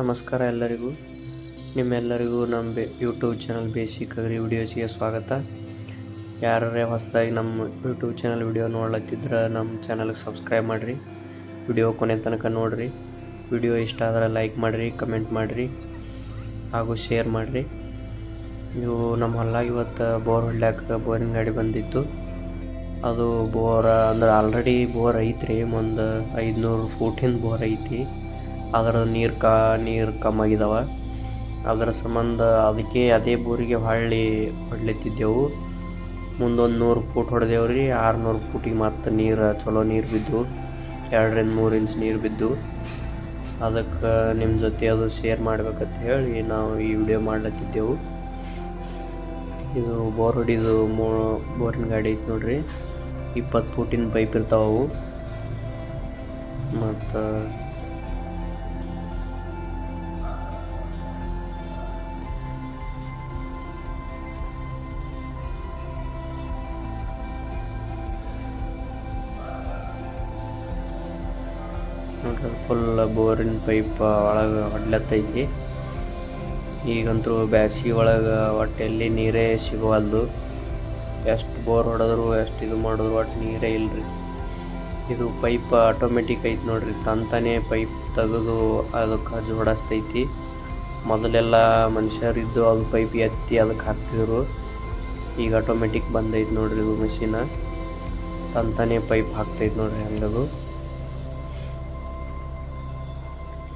ನಮಸ್ಕಾರ ಎಲ್ಲರಿಗೂ. ನಿಮ್ಮೆಲ್ಲರಿಗೂ ನಮ್ಮ ಬೆ ಯೂಟ್ಯೂಬ್ ಚಾನಲ್ ಬೇಸಿಕ್ ಅಗ್ರಿ ವಿಡಿಯೋಸಿಗೆ ಸ್ವಾಗತ. ಯಾರೇ ಹೊಸದಾಗಿ ನಮ್ಮ ಯೂಟ್ಯೂಬ್ ಚಾನಲ್ ವಿಡಿಯೋ ನೋಡ್ಲತ್ತಿದ್ರೆ ನಮ್ಮ ಚಾನಲ್ಗೆ ಸಬ್ಸ್ಕ್ರೈಬ್ ಮಾಡಿರಿ. ವಿಡಿಯೋ ಕೊನೆ ತನಕ ನೋಡಿರಿ. ವಿಡಿಯೋ ಇಷ್ಟ ಆದ್ರೆ ಲೈಕ್ ಮಾಡಿರಿ ಕಮೆಂಟ್ ಮಾಡಿರಿ, ಹಾಗೂ ಶೇರ್ ಮಾಡಿರಿ. ಇವು ನಮ್ಮ ಹೊಲ್ಲಾಗ ಇವತ್ತು ಬೋರ್ ಹೊಡ್ಯಾಕ ಬೋರಿನ ಗಾಡಿ ಬಂದಿತ್ತು. ಅದು ಬೋರ್ ಅಂದ್ರೆ ಆಲ್ರೆಡಿ ಬೋರ್ ಐತ್ರಿ ಒಂದು ಐದುನೂರು ಫೂಟಿಂದ ಬೋರ್ ಐತಿ. ಅದರ ನೀರು ಕಾ, ನೀರು ಕಮ್ಮಾಗಿದಾವ. ಅದರ ಸಂಬಂಧ ಅದಕ್ಕೆ ಅದೇ ಬೋರಿಗೆ ಹೊಳ್ಳಿ ಹೊಡ್ಲತ್ತಿದ್ದೆವು ಮುಂದೊಂದು ನೂರು ಫೂಟ್ ಹೊಡೆದೇವು ರೀ. ಆರುನೂರು ಫೂಟಿಗೆ ಮತ್ತೆ ನೀರು, ಚಲೋ ನೀರು ಬಿದ್ದು ಎರಡರಿಂದ ಮೂರು ಇಂಚ್ ನೀರು ಬಿದ್ದು ಅದಕ್ಕೆ ನಿಮ್ಮ ಜೊತೆ ಅದು ಶೇರ್ ಮಾಡ್ಬೇಕಂತ ಹೇಳಿ ನಾವು ಈ ವಿಡಿಯೋ ಮಾಡ್ಲತ್ತಿದ್ದೆವು. ಇದು ಬೋರ್ ಹೊಡಿದು ಮೂ, ಬೋರಿನ ಗಾಡಿ ಐತೆ ನೋಡ್ರಿ. ಇಪ್ಪತ್ತು ಫೂಟಿನ ಪೈಪ್ ಇರ್ತಾವೆ ಅವು ಮತ್ತು ನೋಡ್ರಿ ಫುಲ್ ಬೋರಿನ ಪೈಪ್ ಒಳಗೆ ಹೊಡ್ಲತ್ತೈತಿ ಈಗಂತೂ ಬ್ಯಾಸಿ ಒಳಗೆ ಒಟ್ಟು ಎಲ್ಲಿ ನೀರೇ ಸಿಗುವಲ್ದು. ಎಷ್ಟು ಬೋರ್ ಹೊಡೆದ್ರು, ಎಷ್ಟು ಇದು ಮಾಡಿದ್ರು, ಒಟ್ಟು ನೀರೇ ಇಲ್ರಿ. ಇದು ಪೈಪ್ ಆಟೋಮೆಟಿಕ್ ಐತಿ ನೋಡ್ರಿ, ತಂತಾನೆ ಪೈಪ್ ತೆಗೆದು ಅದಕ್ಕೆ ಜೋಡಿಸ್ತೈತಿ ಮೊದಲೆಲ್ಲ ಮನುಷ್ಯರಿದ್ದು ಅದು ಪೈಪ್ ಎತ್ತಿ ಅದಕ್ಕೆ ಹಾಕ್ತಿದ್ರು. ಈಗ ಆಟೋಮೆಟಿಕ್ ಬಂದೈತಿ ನೋಡ್ರಿ ಇದು ಮಷಿನ ತಂತಾನೆ ಪೈಪ್ ಹಾಕ್ತೈತಿ ನೋಡ್ರಿ ಹಂಗದು.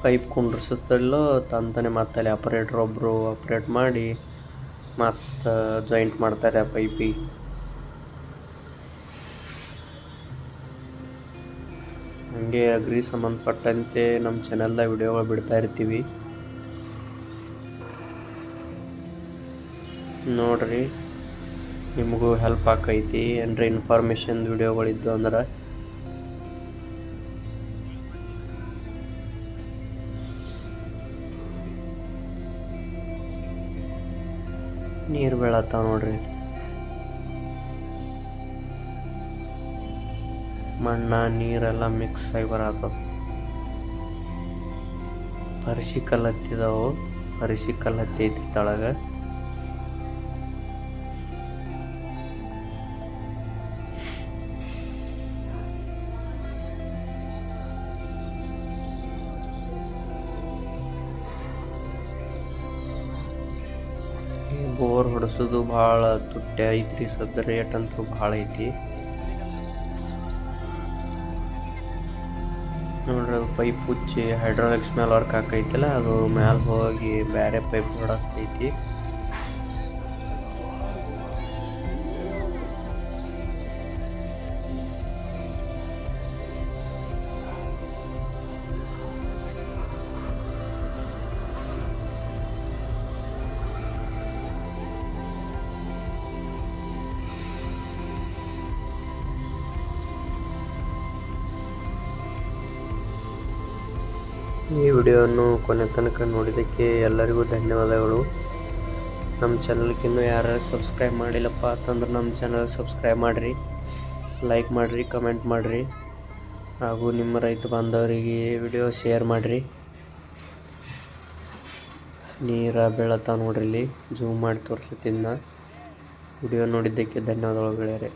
ಪೈಪ್ ಕುಂಡ್ರಿಸುತ್ತಲ್ಲೋ ತಂತಾನೆ ಮತ್ತೆ ಅಲ್ಲಿ ಆಪರೇಟ್ರ್ ಒಬ್ಬರು ಆಪ್ರೇಟ್ ಮಾಡಿ, ಮತ್ತು ಜಾಯಿಂಟ್ ಮಾಡ್ತಾರೆ ಆ ಪೈಪಿಗೆ ಹಂಗೆ ಅಗ್ರಿ ಸಂಬಂಧಪಟ್ಟಂತೆ ನಮ್ಮ ಚಾನಲ್ದಾಗ ವಿಡಿಯೋಗಳು ಬಿಡ್ತಾ ಇರ್ತೀವಿ. ನೋಡ್ರಿ, ನಿಮಗೂ ಹೆಲ್ಪ್ ಆಕೈತಿ. ಏನ್ರಿ ಇನ್ಫಾರ್ಮೇಷನ್ ವಿಡಿಯೋಗಳಿದ್ದು ಅಂದ್ರೆ ನೀರು ಬೀಳತ್ತಾವ ನೋಡ್ರಿ. ಮಣ್ಣ ನೀರೆಲ್ಲ ಮಿಕ್ಸ್ ಆಗಿ ಬರತ್ತವ. ಪರಿಶಿ ಕಲ್ಲತ್ತಿದಾವು ಪರಿಶಿ ಕಲ್ಲು ಹತ್ತೈತಿ ತಳಗ. ಬೋರ್ ಹೊಡೆಸೋದು ಭಾಳ ತುಟ್ಟಿ ಐತ್ರಿ. ಸದ್ಯ ರೇಟ್ ಅಂತೂ ಭಾಳ ಐತಿ. ನೋಡ್ರಿ, ಅದು ಪೈಪ್ ಹುಚ್ಚಿ ಹೈಡ್ರಾಲಿಕ್ಸ್ ಮೇಲೆ ವರ್ಕ್ ಹಾಕೈತಿಲ್ಲ, ಅದು ಮ್ಯಾಲೆ ಹೋಗಿ ಬೇರೆ ಪೈಪ್ ಹೊಡಸ್ತೈತಿ. ಈ ವಿಡಿಯೋವನ್ನು ಕೊನೆ ತನಕ ನೋಡಿದ್ದಕ್ಕೆ ಎಲ್ಲರಿಗೂ ಧನ್ಯವಾದಗಳು. ನಮ್ಮ ಚಾನಲ್ಗೆ ಇನ್ನೂ ಯಾರು ಸಬ್ಸ್ಕ್ರೈಬ್ ಮಾಡಿಲ್ಲಪ್ಪ ಅಂತಂದ್ರೆ ನಮ್ಮ ಚಾನಲ್ ಸಬ್ಸ್ಕ್ರೈಬ್ ಮಾಡಿರಿ ಲೈಕ್ ಮಾಡಿರಿ ಕಮೆಂಟ್ ಮಾಡಿರಿ, ಹಾಗೂ ನಿಮ್ಮ ರೈತ ಬಾಂಧವರಿಗೆ ವಿಡಿಯೋ ಶೇರ್ ಮಾಡಿರಿ. ನೀರ ಬೀಳತ್ತಾವ ನೋಡ್ರಿ ಇಲ್ಲಿ ಜೂಮ್ ಮಾಡಿ ತೋರಿಸ್ತೀನಿ ವಿಡಿಯೋ ನೋಡಿದ್ದಕ್ಕೆ ಧನ್ಯವಾದಗಳು ಗೆಳೆಯರೆ.